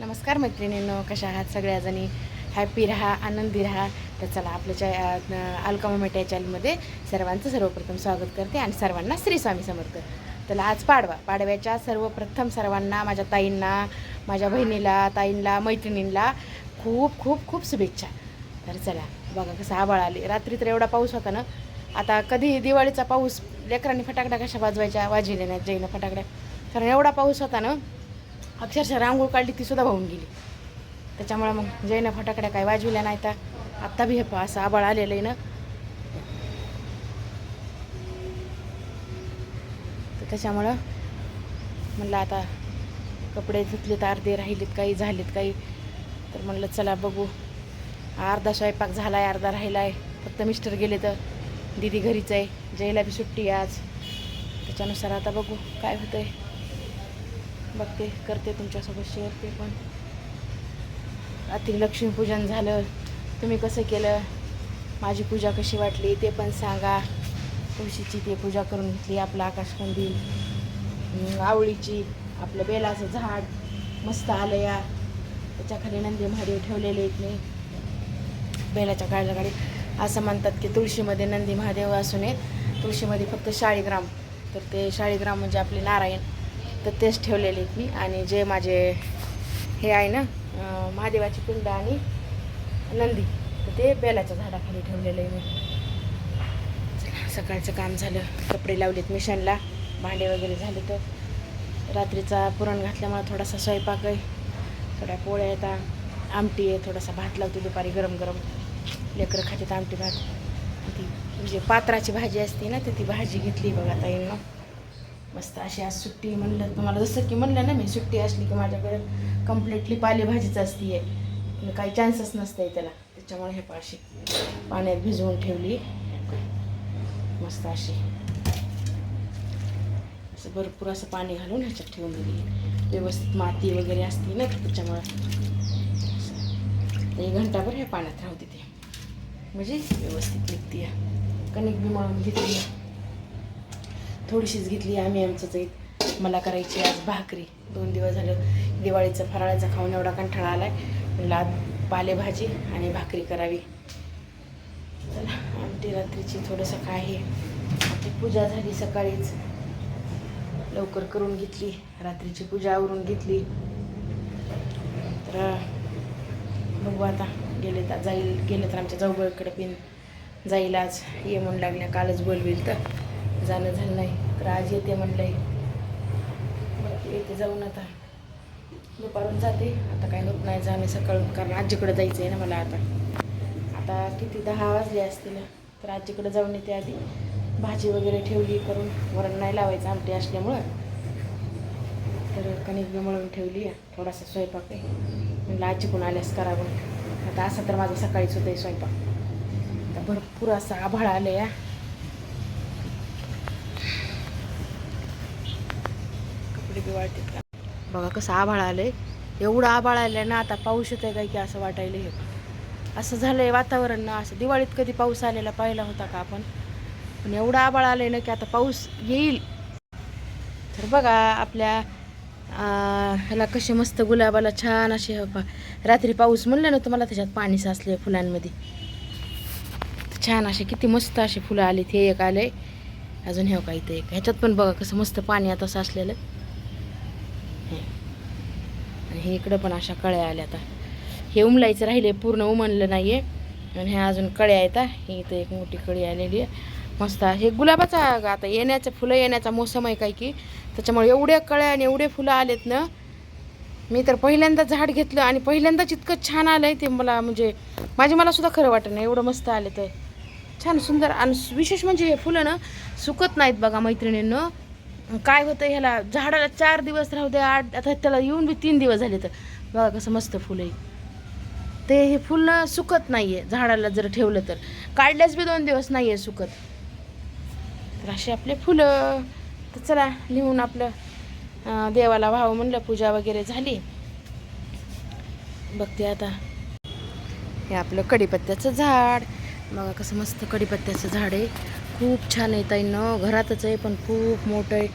नमस्कार मैत्रिणींनो कशा आहात सगळ्याजणी? हॅपी राहा आनंदी राहा. तर चला आपल्या च्या मेट्या चॅनलमध्ये सर्वांचं सर्वप्रथम स्वागत करते आणि सर्वांना श्री स्वामी समर्थ. तर आज पाडवा. पाडव्याच्या सर्वप्रथम सर्वांना माझ्या ताईंना माझ्या बहिणीला ताईंना मैत्रिणींना खूप खूप खूप शुभेच्छा. तर चला बघा कसं आबाळ आली. रात्री तर एवढा पाऊस होता ना. आता कधी दिवाळीचा पाऊस लेकरांनी फटाकड्या कशा वाजवायच्या? वाजविल्या नाहीत जैनं फटाकड्या कारण एवढा पाऊस होता ना अक्षरशः रांगोळ काढली ती सुद्धा वाहून गेली. त्याच्यामुळं मग जैन फटाकड्या काय वाजविल्या नाही तर आत्ता बी हे पहा असं आबाळ आलेलं आहे ना. तर त्याच्यामुळं म्हणलं आता कपडे धुतलेत अर्धे राहिलेत काही झालेत काही. तर म्हणलं चला बघू. अर्धा स्वयंपाक झाला आहे अर्धा राहिला आहे फक्त मिस्टर गेले तर दिदी घरीच आहे. जयला बी सुट्टी आज. त्याच्यानुसार आता बघू काय होतं आहे बघते करते तुमच्यासोबत शेअर ते पण. रात्री लक्ष्मीपूजन झालं तुम्ही कसं केलं माझी पूजा कशी वाटली ते पण सांगा. तुळशीची ते पूजा करून घेतली आपलं आकाशकंदील आवळीची आपलं बेलाचं झाड मस्त आलं या त्याच्याखाली नंदी महादेव ठेवलेले आहेत मी. बेलाच्या काळल्या गाडी. असं म्हणतात की तुळशीमध्ये नंदी महादेव असून येत तुळशीमध्ये फक्त शाळीग्राम. तर ते शाळीग्राम म्हणजे आपले नारायण. तर तेच ठेवलेले आहेत मी. आणि जे माझे हे आहे ना महादेवाची पिंड आणि नंदी तर ते बेलाच्या झाडाखाली ठेवलेलं आहे मी. सकाळचं काम झालं. कपडे लावलेत मिशनला. भांडे वगैरे झाले तर रात्रीचा पुरण घातल्यामुळे थोडासा स्वयंपाक आहे. थोड्या पोळ्या येतात आमटी आहे थोडासा भात लावते दुपारी गरम गरम. लेकरं खातात आमटी भात. ती म्हणजे पात्राची भाजी असते ना तर ती भाजी घेतली बघा ताईंना मस्त अशी आज सुट्टी म्हणलं तुम्हाला जसं की म्हणलं ना मी सुट्टी असली की माझ्याकडे कम्प्लिटली पालेभाजीच असते आहे म्हणजे काही चान्सच नसतं आहे त्याला. त्याच्यामुळे हे पाशी पाण्यात भिजवून ठेवली. मस्त अशी. असं भरपूर असं पाणी घालून ह्याच्यात ठेवून दिली. व्यवस्थित माती वगैरे असते ना त्याच्यामुळं एक घंटाभर हे पाण्यात राहू तिथे म्हणजे व्यवस्थित निघते कणिक बी मळून घेतली. थोडीशीच घेतली आम्ही आमचंच एक. मला करायची आज भाकरी. दोन दिवस झालं दिवाळीचं फराळाचं खाऊन एवढा कंठाळा आला आहे लाद पालेभाजी आणि भाकरी करावी. चला आमटी रात्रीची थोडंसं काय आहे आपली पूजा झाली सकाळीच. लवकर करून घेतली. रात्रीची पूजा आवरून घेतली. तर बघू आता. गेले तर जाईल. गेलं तर आमच्या जाऊबाईकडे पिन जाईल आज. ये म्हणून लागल्या कालच बोलवेल तर. जाणं झालं नाही. तर आज येते म्हणलंय. बरं, येते जाऊन आता. दुपारून जाते. आता काय होत नाही जाणे सकाळून कारण आजीकडे जायचं आहे ना मला आता. आता किती दहा वाजले असतील. तर आजीकडे जाऊन येते आधी. भाजी वगैरे ठेवली करून. वरण नाही लावायचं आमटी असल्यामुळं. तर कणिक मळून ठेवली. आहे थोडासा स्वयंपाक आहे. म्हणलं आजीकडून आल्यास करावं आता असं तर माझं सकाळीच होतं स्वयंपाक. आता भरपूर असं आभाळ आलं या कपडे बी बघा कसं आभाळ आलंय. एवढं आभाळ आलंय ना आता पाऊस येत आहे काय की असं वाटायला हे. असं झालंय वातावरण ना असं दिवाळीत कधी पाऊस आलेला पाहिला होता का आपण? पण एवढं आभाळ आलंय ना की आता पाऊस येईल. तर बघा आपल्या ह्याला कसे मस्त गुलाबाला छान असे हे रात्री पाऊस म्हणलं ना तुम्हाला त्याच्यात पाणी साचले फुलांमध्ये. छान असे किती मस्त असे फुलं आले हे एक आले अजून हे हो का इथे एक. ह्याच्यात पण बघा कसं मस्त पाणी आता साचलेलं. हे इकडं पण अशा कळ्या आल्या आता. हे उमलायचं राहिले पूर्ण उमललं नाही आहे आणि ह्या अजून कळ्या आहेत ही. इथं एक मोठी कळी आलेली आहे. मस्त हे गुलाबाचा आता. येण्याचं फुलं येण्याचा मोसम आहे काय की. त्याच्यामुळे एवढ्या कळ्या आणि एवढे फुलं आलेत ना. मी तर पहिल्यांदा झाड घेतलं आणि पहिल्यांदाच इतकं छान आलं आहे ते मला म्हणजे माझे मला सुद्धा खरं वाटत नाही. एवढं मस्त आले तर. छान सुंदर आणि विशेष म्हणजे हे फुलं ना सुकत नाहीत बघा मैत्रिणींनं. काय होतं ह्याला झाडाला चार दिवस राहू दे आठ आता त्याला येऊन बी तीन दिवस झाले तर. बघा कसं मस्त फुलं आहे. ते हे फुलं सुकत नाही आहे झाडाला जर ठेवलं तर. काढल्यास बी दोन दिवस नाही आहे सुकत. तर असे आपले फुलं. तर चला लिहून आपलं देवाला व्हावं म्हणलं पूजा वगैरे झाली. बघते आता. हे आपलं कढीपत्त्याचं झाड. बघा कसं मस्त कढीपत्त्याचं झाड आहे. खूप छान आहे ताईनं घरातच आहे पण खूप मोठं आहे.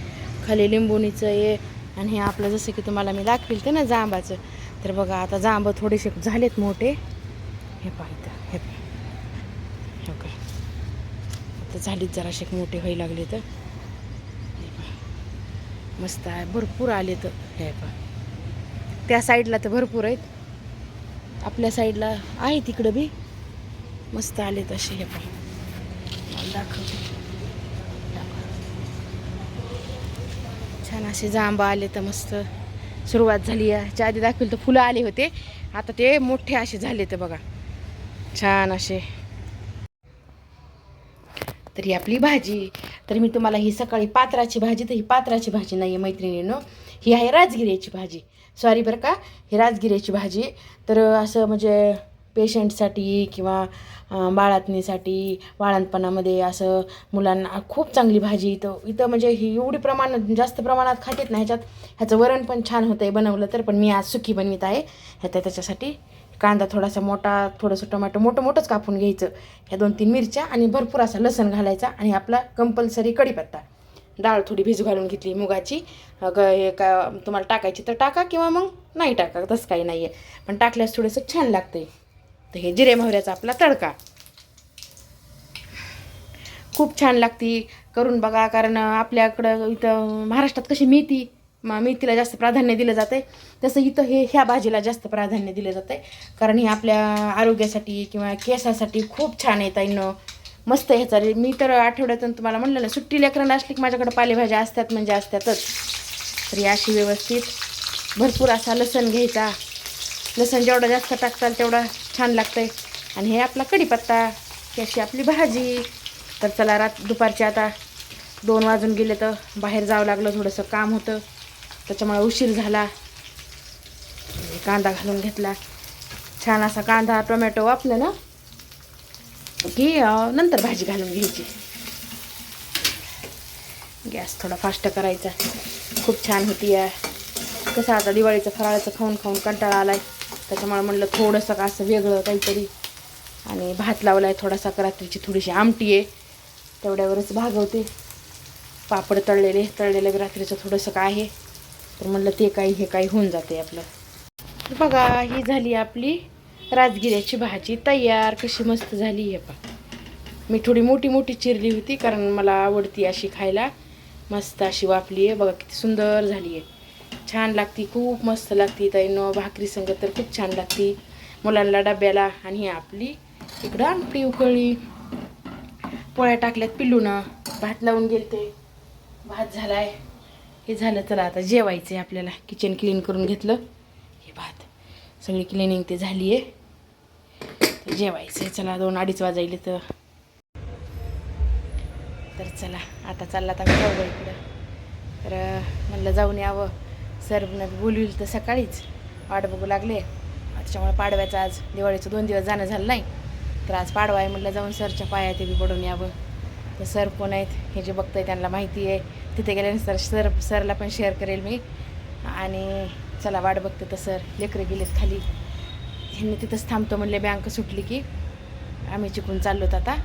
खाली लिंबोणीचं आहे आणि हे आपलं जसं की तुम्हाला मी दाखवेल ते ना जांबाचं. तर बघा आता जांब थोडेसे झालेत मोठे. हे पहा हे पहा. हो का आता झालीत जराशे मोठे व्हायला लागले तर. हे पहा. मस्त आहे भरपूर आले तर हे पहा. त्या साईडला तर भरपूर आहेत. आपल्या साईडला आहे तिकडं बी. मस्त आले तसे हे पहा. दाखवते. छान असे जांब आले तर मस्त सुरुवात झाली याच्या आधी दाखवलं तर फुलं आले होते. आता ते मोठे असे झाले तर बघा. छान असे. तर ही आपली भाजी. तर मी तुम्हाला ही सकाळी पात्राची भाजी तर ही पात्राची भाजी नाही आहे मैत्रिणीनं. ही आहे राजगिऱ्याची भाजी. सॉरी बरं का. ही राजगिऱ्याची भाजी. तर असं म्हणजे पेशंटसाठी किंवा अं, बाळातणीसाठी असं मुलांना खूप चांगली भाजी इथं इथं म्हणजे ही एवढी प्रमाणात जास्त प्रमाणात खातेत ना ह्याच्यात ह्याचं वरण पण छान होतं आहे बनवलं तर पण मी आज सुकी बनवित आहे. ह्याच्या त्याच्यासाठी कांदा थोडासा मोठा थोडंसं टोमॅटो मोठं मोठंच कापून घ्यायचं. ह्या दोन तीन मिरच्या आणि भरपूर असा लसण घालायचा आणि आपला कंपल्सरी कढीपत्ता डाळ थोडी भिजू घालून घेतली मुगाची. ग हे का तुम्हाला टाकायची तर टाका किंवा मग नाही टाका तसं काही नाही आहे पण टाकल्यास थोडंसं छान लागतं आहे तर हे जिरे मोहऱ्याचा आपला तडका. खूप छान लागती. करून बघा कारण आपल्याकडं इथं महाराष्ट्रात कशी मेथी मेथीला जास्त प्राधान्य दिलं जातं आहे तसं इथं हे ह्या भाजीला जास्त प्राधान्य दिलं जातं आहे कारण हे आपल्या आरोग्यासाठी किंवा केसासाठी खूप छान आहे मस्त ह्याचा रे मी तर आठवड्यातून तुम्हाला म्हणलं ना सुट्टी लेकरांना असली की माझ्याकडे पालेभाज्या असतात म्हणजे असतातच. तर अशी व्यवस्थित भरपूर असा लसण घ्यायचा. लसण जेवढा जास्त टाकताल तेवढा छान लागतं आहे आणि हे आपला कढीपत्ता ही अशी आपली भाजी. तर चला रात दुपारचे आता दोन वाजून गेले तर बाहेर जावं लागलं थोडंसं काम होतं. त्याच्यामुळे उशीर झाला. कांदा घालून घेतला. छान असा कांदा टोमॅटो वापलं ना की नंतर भाजी घालून घ्यायची. गॅस थोडा फास्ट करायचा. खूप छान होती या. कसं आता दिवाळीचं फराळाचं खाऊन खाऊन कंटाळा आला आहे त्याच्यामुळे म्हणलं थोडंसं का असं वेगळं काहीतरी. आणि भात लावला आहे थोडासा रात्रीची थोडीशी आमटी आहे. तेवढ्यावरच भागवते. पापड तळलेले तळलेलं बी रात्रीचं थोडंसं काय आहे. तर म्हणलं ते काही हे काही होऊन जाते आपलं. तर बघा ही झाली आपली राजगिऱ्याची भाजी. तयार कशी मस्त झाली आहे पा मी थोडी मोठी मोठी चिरली होती कारण मला आवडती अशी खायला मस्त अशी वापली आहे. बघा किती सुंदर झाली आहे. छान लागती खूप मस्त लागती ताईनं भाकरी संग तर खूप छान लागती. मुलांना डब्याला आणि ही आपली इकडं आमटी उकळी. पोळ्या टाकल्यात पिल्लूनं भात लावून गेलते. भात झालाय. हे झालं चला आता जेवायचं आहे आपल्याला. किचन क्लीन करून घेतलं. हे भात. सगळी क्लिनिंग ते झाली आहे. जेवायचं आहे. चला दोन अडीच वाजायले तर. तर चला आता चालला आता जाऊ इकडं. तर म्हणलं जाऊन यावं. सरनं बोलविल तर सकाळीच. वाट बघू लागले. त्याच्यामुळे पाडव्याचं आज दिवाळीचं दोन दिवस जाणं झालं नाही. तर आज पाडवा आहे म्हटलं जाऊन सरच्या पाया ते बी पडून यावं. तर सर कोण आहेत? हे जे बघतंय त्यांना माहिती आहे. तिथे गेल्यानंतर सर सरला पण शेअर करेल मी. आणि चला वाट बघते तर सर लेकरे गेलेत खाली. ह्यांनी तिथंच थांबतो म्हणले बँक सुटली की. आम्ही चिकून चाललोत आता.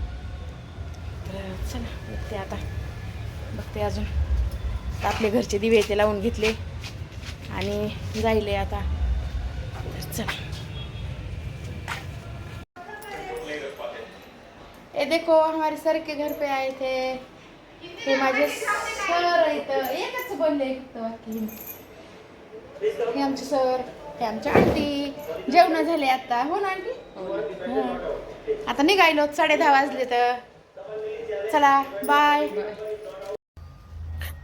तर चला बघते आता. बघते अजून. आपले घरचे दिवे ते लावून घेतले. आणि जाईल आता. चला. ए देखो हमारे सर के घर पे आए थे. हे माझे सर इथं एकच बोलले हे आमचे सर हे आमच्या आंटी. जेवण झाले आता. हो ना आंटी? हो. आता निघायलो. साडे दहा वाजले तर. चला बाय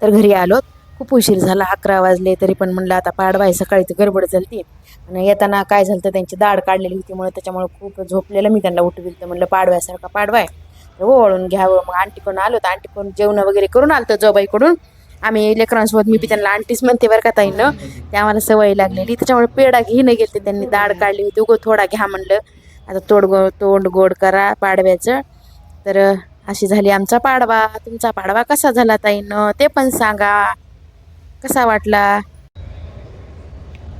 तर घरी आलो खूप उशीर झाला अकरा वाजले तरी पण म्हणलं आता पाडवाय सकाळी तर गडबड झाली आणि येताना काय झालं तर त्यांची दाढ काढलेली होती म्हणून त्याच्यामुळे खूप झोपलेलं मी त्यांना उठविल तर म्हणलं पाडव्यासारखा पाडवाय. ओळून घ्यावं. मग आंटीकडून आलो तर आंटीकडून जेवण वगैरे करून आलो तर जोबाईकडून. आम्ही लेकरांसोबत मी बी त्यांना आंटीच म्हणते बरं का ताईनं. ते आम्हाला सवय लागलेली. त्याच्यामुळे पेढा घेणं गेलते त्यांनी. दाढ काढली होती. उगं थोडा घ्या म्हणलं. आता तोड गो तोंड गोड करा पाडव्याचं. तर अशी झाली आमचा पाडवा. तुमचा पाडवा कसा झाला ताईनं? ते पण सांगा. कसा वाटला?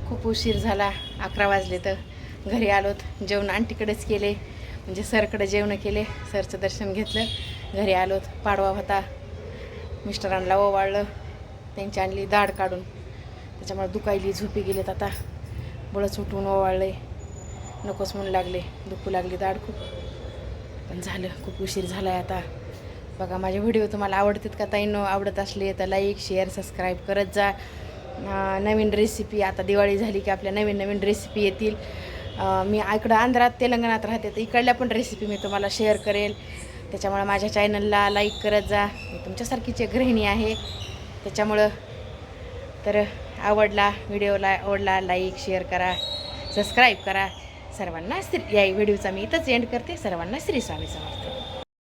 खूप उशीर झाला. अकरा वाजले तर घरी आलोत. जेवण आंटीकडेच केले. म्हणजे सरकडे जेवण केले. सरचं दर्शन घेतलं. घरी आलोत. पाडवा होता. मिस्टरांना ओवाळलं. त्यांची आणली दाढ काढून. त्याच्यामुळे दुखायली. झोपी गेलेत आता. बळच उठून ओवाळले. नकोच म्हणू लागले. दुखू लागली दाढ खूप. पण झालं. खूप उशीर झाला आहे आता. बघा माझे व्हिडिओ तुम्हाला आवडतात का? ताईनो आवडत असले तर लाईक शेअर सबस्क्राईब करत जा. नवीन रेसिपी आता दिवाळी झाली की आपल्या नवीन नवीन रेसिपी येतील. मी इकडं आंध्रात तेलंगणात राहते तर इकडल्या पण रेसिपी मी तुम्हाला शेअर करेल. त्याच्यामुळं माझ्या चॅनलला लाईक करत जा. मी तुमच्यासारखीची गृहिणी आहे. त्याच्यामुळं तर आवडला व्हिडिओला आवडला लाईक शेअर करा सबस्क्राईब करा. सर्वांना श्री या व्हिडिओचा मी इथंच एंड करते. सर्वांना श्री स्वामी समर्थ.